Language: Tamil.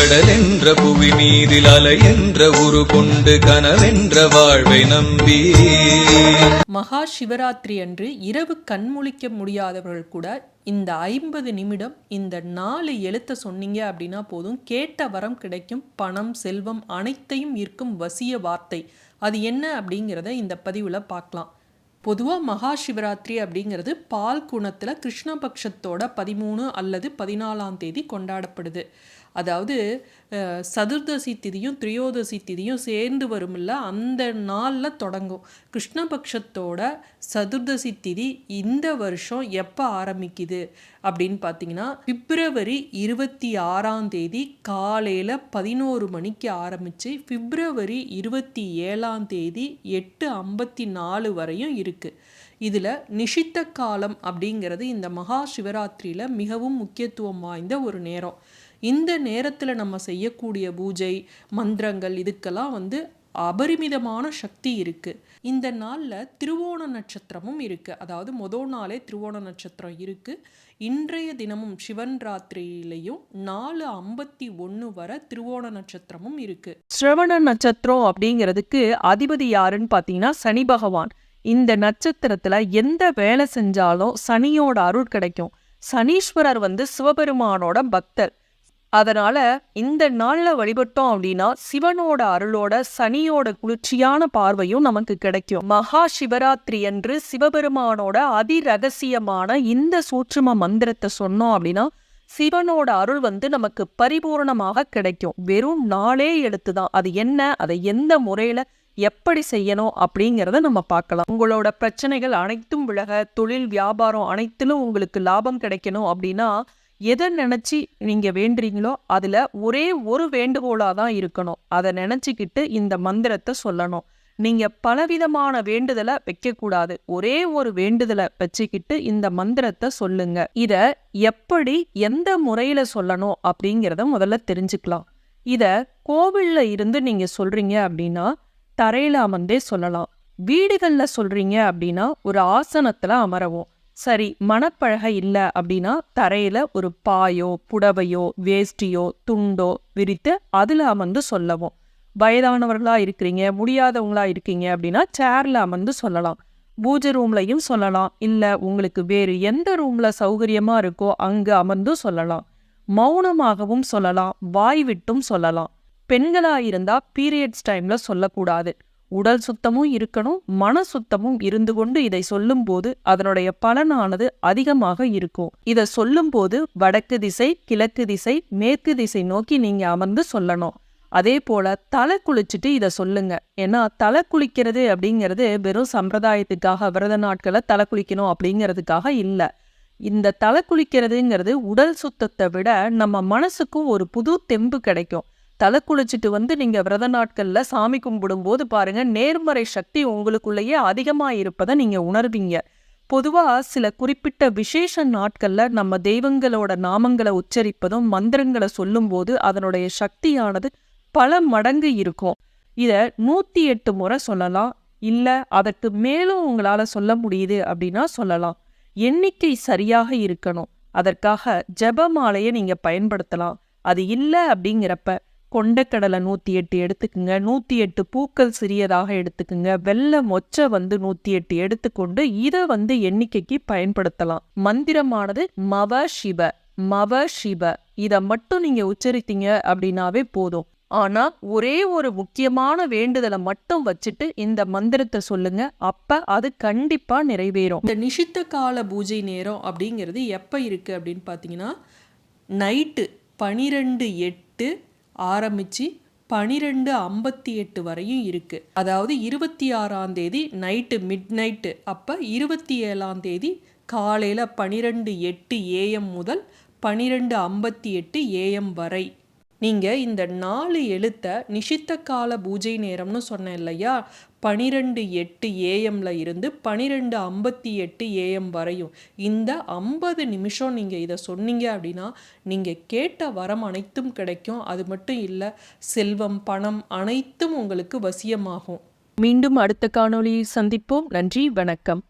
கடலென்ற புவி மீதில் அலை என்ற உரு கொண்டு கனவென்ற வாழ்வை நம்பி. மகா சிவராத்திரி அன்று இரவு கண்முழிக்க முடியாதவர்கள் கூட இந்த ஐம்பது நிமிடம் இந்த நாலு எழுத்த சொன்னீங்க அப்படின்னா போதும். கேட்ட வரம் கிடைக்கும். பணம் செல்வம் அனைத்தையும் ஈர்க்கும் வசிய வார்த்தை. அது என்ன அப்படிங்கிறத இந்த பதிவில் பார்க்கலாம். பொதுவாக மகா சிவராத்திரி அப்படிங்கிறது பால் குணத்தில் கிருஷ்ணபக்ஷத்தோட பதிமூணு அல்லது பதினாலாம் தேதி கொண்டாடப்படுது. அதாவது சதுர்தசி திதியும் திரியோதசி திதியும் சேர்ந்து வரும்ல அந்த நாளில் தொடங்கும். கிருஷ்ணபக்ஷத்தோட சதுர்தசி திதி இந்த வருஷம் எப்போ ஆரம்பிக்குது அப்படின்னு பார்த்தீங்கன்னா பிப்ரவரி இருபத்தி ஆறாம் தேதி காலையில் பதினோரு மணிக்கு ஆரம்பித்து பிப்ரவரி இருபத்தி ஏழாம் தேதி எட்டு ஐம்பத்தி நாலு வரையும் இருக்குது இதில் நிஷித்த காலம் அப்படிங்கிறது இந்த மகா சிவராத்திரியில் மிகவும் முக்கியத்துவம் வாய்ந்த ஒரு நேரம். இந்த நேரத்தில் நம்ம செய்யக்கூடிய பூஜை மந்திரங்கள் இதுக்கெல்லாம் வந்து அபரிமிதமான சக்தி இருக்குது இந்த நாளில் திருவோண நட்சத்திரமும் இருக்குது அதாவது மொதல் நாளே திருவோண நட்சத்திரம் இருக்குது இன்றைய தினமும் சிவன் ராத்திரியிலையும் நாலு ஐம்பத்தி ஒன்று வரை திருவோண நட்சத்திரமும் இருக்குது சிரவண நட்சத்திரம் அப்படிங்கிறதுக்கு அதிபதி யாருன்னு பார்த்தீங்கன்னா சனி பகவான். இந்த நட்சத்திரத்துல எந்த வேலை செஞ்சாலும் சனியோட அருள் கிடைக்கும். சனீஸ்வரர் வந்து சிவபெருமானோட பக்தர். அதனால இந்த நாள்ல வழிபட்டோம் அப்படின்னா சிவனோட அருளோட சனியோட குளிர்ச்சியான பார்வையும் நமக்கு கிடைக்கும். மகா சிவராத்திரி அன்று சிவபெருமானோட அதிரகசியமான இந்த சூட்சும மந்திரத்தை சொன்னோம் அப்படின்னா சிவனோட அருள் வந்து நமக்கு பரிபூரணமாக கிடைக்கும். வெறும் நாளே எழுத்து தான் அது என்ன? அதை எந்த முறையில எப்படி செய்யணும் அப்படிங்கிறத நம்ம பார்க்கலாம். உங்களோட பிரச்சனைகள் அனைத்தும் விலக தொழில் வியாபாரம் அனைத்திலும் உங்களுக்கு லாபம் கிடைக்கணும் அப்படின்னா எதை நினைச்சு நீங்க வேண்டுறீங்களோ அதுல ஒரே ஒரு வேண்டுகோளா தான் இருக்கணும். அதை நினச்சிக்கிட்டு இந்த மந்திரத்தை சொல்லணும். நீங்க பலவிதமான வேண்டுதலை வைக்கக்கூடாது. ஒரே ஒரு வேண்டுதலை வச்சுக்கிட்டு இந்த மந்திரத்தை சொல்லுங்க. இத எப்படி எந்த முறையில சொல்லணும் அப்படிங்கிறத முதல்ல தெரிஞ்சுக்கலாம். இத கோவில்ல இருந்து நீங்க சொல்றீங்க அப்படின்னா தரையில அமர்ந்தே சொல்லலாம். வீடுகள்ல சொல்றீங்க அப்படின்னா ஒரு ஆசனத்துல அமரவும். சரி மணப்பழகை இல்ல அப்படின்னா தரையில ஒரு பாயோ புடவையோ வேஷ்டியோ துண்டோ விரித்து அதுல அமர்ந்து சொல்லவும். வயதானவர்களா இருக்கிறீங்க முடியாதவங்களா இருக்கீங்க அப்படின்னா சேர்ல அமர்ந்து சொல்லலாம். பூஜை ரூம்லையும் சொல்லலாம். இல்ல உங்களுக்கு வேறு எந்த ரூம்ல சௌகரியமா இருக்கோ அங்க அமர்ந்து சொல்லலாம். மௌனமாகவும் சொல்லலாம். வாய் விட்டும் சொல்லலாம். பெண்களா இருந்தா பீரியட்ஸ் டைம்ல சொல்லக்கூடாது. உடல் சுத்தமும் இருக்கணும் மன சுத்தமும் இருந்து கொண்டு இதை சொல்லும்போது அதனுடைய பலனானது அதிகமாக இருக்கும். இதை சொல்லும்போது வடக்கு திசை கிழக்கு திசை மேற்கு திசை நோக்கி நீங்க அமர்ந்து சொல்லணும். அதே போல தலை குளிச்சுட்டு இதை சொல்லுங்க. ஏன்னா தலை குளிக்கிறது அப்படிங்கிறது வெறும் சம்பிரதாயத்துக்காக விரத நாட்களை தலை குளிக்கணும் அப்படிங்கிறதுக்காக இல்லை. இந்த தலை குளிக்கிறதுங்கிறது உடல் சுத்தத்தை விட நம்ம மனசுக்கும் ஒரு புது தெம்பு கிடைக்கும். தலை குளிச்சுட்டு வந்து நீங்க விரத நாட்கள்ல சாமி கும்பிடும்போது பாருங்க நேர்மறை சக்தி உங்களுக்குள்ளேயே அதிகமாக இருப்பதை நீங்க உணர்வீங்க. பொதுவா சில குறிப்பிட்ட விசேஷ நாட்கள்ல நம்ம தெய்வங்களோட நாமங்களை உச்சரிப்பதும் மந்திரங்களை சொல்லும்போது அதனுடைய சக்தியானது பல மடங்கு இருக்கும். இத நூத்தி எட்டு முறை சொல்லலாம். இல்ல அதற்கு மேலும் உங்களால சொல்ல முடியுது அப்படின்னா சொல்லலாம். எண்ணிக்கை சரியாக இருக்கணும். அதற்காக ஜெபமாலையை நீங்க பயன்படுத்தலாம். அது இல்ல அப்படிங்கிறப்ப கொண்டக்கடலை நூற்றி எட்டு எடுத்துக்குங்க. நூற்றி எட்டு பூக்கள் சிறியதாக எடுத்துக்குங்க. வெள்ளை மொச்சை வந்து நூற்றி எட்டு எடுத்துக்கொண்டு இதை வந்து எண்ணிக்கைக்கு பயன்படுத்தலாம். மந்திரமானது மவ சிவ மவ சிவ இதை மட்டும் நீங்கள் உச்சரித்தீங்க அப்படின்னாவே போதும். ஆனால் ஒரே ஒரு முக்கியமான வேண்டுதலை மட்டும் வச்சுட்டு இந்த மந்திரத்தை சொல்லுங்க. அப்ப அது கண்டிப்பா நிறைவேறும். இந்த நிஷித்த கால பூஜை நேரம் அப்படிங்கிறது எப்போ இருக்குது அப்படின்னு பார்த்தீங்கன்னா நைட்டு பனிரெண்டு எட்டு ஆரம்பித்து பனிரெண்டு ஐம்பத்தி எட்டு வரையும் இருக்குது அதாவது இருபத்தி ஆறாம் தேதி நைட்டு மிட் நைட்டு அப்போ இருபத்தி ஏழாம் தேதி காலையில் பனிரெண்டு எட்டு ஏஎம் முதல் பனிரெண்டு ஐம்பத்தி எட்டு ஏஎம் வரை. நீங்கள் இந்த நாலு எழுத்தை நிஷித்த கால பூஜை நேரம்னு சொன்னேன் இல்லையா? பனிரெண்டு எட்டு ஏஎம்ல இருந்து பனிரெண்டு ஐம்பத்தி எட்டு ஏஎம் வரையும். இந்த ஐம்பது நிமிஷம் நீங்கள் இதை சொன்னீங்க அப்படின்னா நீங்கள் கேட்ட வரம் அனைத்தும் கிடைக்கும். அது மட்டும் இல்லை செல்வம் பணம் அனைத்தும் உங்களுக்கு வசியமாகும். மீண்டும் அடுத்த காணொளியை சந்திப்போம். நன்றி வணக்கம்.